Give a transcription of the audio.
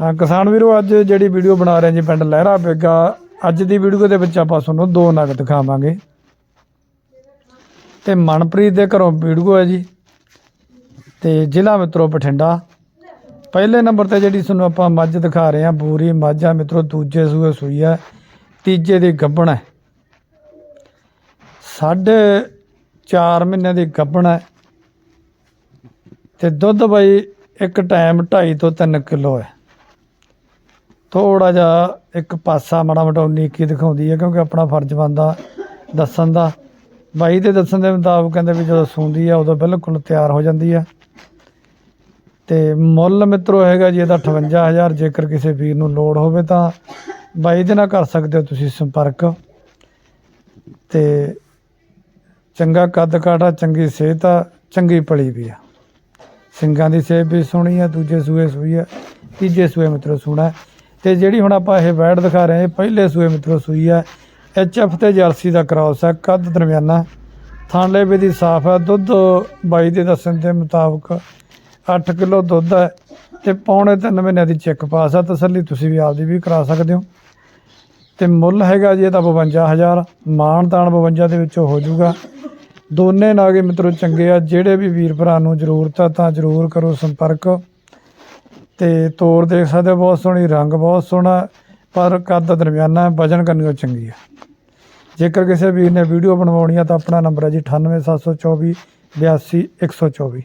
ਹਾਂ, ਕਿਸਾਨ ਵੀਰੋ, ਅੱਜ ਜਿਹੜੀ ਵੀਡੀਓ ਬਣਾ ਰਹੇ ਜੀ ਪਿੰਡ ਲਹਿਰਾ ਬੇਗਾ, ਅੱਜ ਦੀ ਵੀਡੀਓ ਦੇ ਵਿੱਚ ਆਪਾਂ ਤੁਹਾਨੂੰ ਦੋ ਨਗ ਦਿਖਾਵਾਂਗੇ। ਤੇ ਮਨਪ੍ਰੀਤ ਦੇ ਘਰੋਂ ਵੀਡੀਓ ਹੈ ਜੀ, ਤੇ ਜ਼ਿਲ੍ਹਾ ਮਿੱਤਰੋ ਬਠਿੰਡਾ। ਪਹਿਲੇ ਨੰਬਰ ਤੇ ਜਿਹੜੀ ਤੁਹਾਨੂੰ ਆਪਾਂ ਮੱਝ ਦਿਖਾ ਰਹੇ ਹਾਂ ਬੂਰੀ ਮੱਝ ਆ ਮਿੱਤਰੋ, ਦੂਜੇ ਸੂਏ ਸੂਈ ਹੈ ਤੀਜੇ ਦੀ ਗੱਭਣ ਹੈ। ਸਾਢੇ 4 ਮਹੀਨੇ ਦੀ ਗੱਭਣ ਹੈ, ਤੇ ਦੁੱਧ ਬਾਈ ਇੱਕ ਟਾਈਮ 2.5 ਤੋਂ 3 ਕਿਲੋ ਹੈ। ਥੋੜਾ ਜਿਹਾ ਇੱਕ ਪਾਸਾ ਮਾੜਾ ਮੋਟਾ ਉਨੀ ਕੀ ਦਿਖਾਉਂਦੀ ਹੈ ਕਿਉਂਕਿ ਆਪਣਾ ਫਰਜ਼ ਬਣਦਾ ਦੱਸਣ ਦਾ। ਬਾਈ ਦੇ ਦੱਸਣ ਦੇ ਮੁਤਾਬਕ ਕਹਿੰਦੇ ਵੀ ਜਦੋਂ ਸੂੰਦੀ ਆ ਉਦੋਂ ਬਿਲਕੁਲ ਤਿਆਰ ਹੋ ਜਾਂਦੀ ਆ। ਤੇ ਮੁੱਲ ਮਿੱਤਰੋ ਹੈਗਾ ਜੀ ਇਹਦਾ 58000 ਜੇਕਰ ਕਿਸੇ ਵੀਰ ਨੂੰ ਲੋੜ ਹੋਵੇ ਤਾਂ ਬਾਈ ਦੇ ਨਾਲ ਕਰ ਸਕਦੇ ਹੋ ਤੁਸੀਂ ਸੰਪਰਕ। ਤੇ ਚੰਗਾ ਕੱਦ ਕਾਠਾ, ਚੰਗੀ ਸਿਹਤ ਆ, ਚੰਗੀ ਪਲੀ ਵੀ ਆ। ਸਿੰਘਾਂ ਦੀ ਸੇਬ ਵੀ ਸੋਹਣੀ ਆ, ਦੂਜੇ ਸੂਏ ਸੂਈ ਆ, ਤੀਜੇ ਸੂਏ ਮਿੱਤਰੋ ਸੋਹਣਾ। ਤੇ ਜਿਹੜੀ ਹੁਣ ਆਪਾਂ ਇਹ ਵੈੜ ਦਿਖਾ ਰਹੇ ਹਾਂ, ਇਹ ਪਹਿਲੇ ਸੂਏ ਮਿੱਤਰੋ ਸੂਈ ਹੈ ਐਚ ਐਫ ਤੇ ਜਰਸੀ ਦਾ ਕ੍ਰਾਸ ਹੈ ਕੱਦ ਦਰਮਿਆਨਾ। ਥਾਂਲੇ ਵੀ ਦੀ ਸਾਫ਼ ਹੈ ਦੁੱਧ ਬਾਈ ਦੇ ਦੱਸਣ ਦੇ ਮੁਤਾਬਕ 8 ਕਿਲੋ ਦੁੱਧ ਹੈ ਤੇ ਪੌਣੇ 3 ਮਹੀਨਿਆਂ ਦੀ ਚੈੱਕ ਪਾਸ ਆ, ਤਸੱਲੀ ਤੁਸੀਂ ਵੀ ਆਪਦੀ ਵੀ ਕਰਾ ਸਕਦੇ ਹੋ। ਤੇ ਮੁੱਲ ਹੈਗਾ ਜੀ ਇਹਦਾ 52000 ਮਾਣ ਤਾਣ 52 ਦੇ ਵਿੱਚੋਂ ਹੋ ਜਾਊਗਾ। ਦੋਨੇ ਨਾਗੇ ਮਿੱਤਰੋ ਚੰਗੇ ਆ, ਜਿਹੜੇ ਵੀ ਵੀਰ ਭਰਾ ਨੂੰ ਜ਼ਰੂਰਤ ਆ ਤਾਂ ਜ਼ਰੂਰ ਕਰੋ ਸੰਪਰਕ। ਤੇ ਤੋਰ ਦੇਖ ਸਕਦੇ ਹੋ, ਬਹੁਤ ਸੋਹਣੀ ਰੰਗ ਬਹੁਤ ਸੋਹਣਾ ਪਰ ਕੱਦ ਦਰਮਿਆਨਾ ਵਜਨ ਕਰਨੀ ਉਹ ਚੰਗੀ ਹੈ ਜੇਕਰ ਕਿਸੇ ਵੀਰ ਨੇ ਵੀਡੀਓ ਬਣਵਾਉਣੀ ਆ ਤਾਂ ਆਪਣਾ ਨੰਬਰ ਹੈ ਜੀ 98724 82124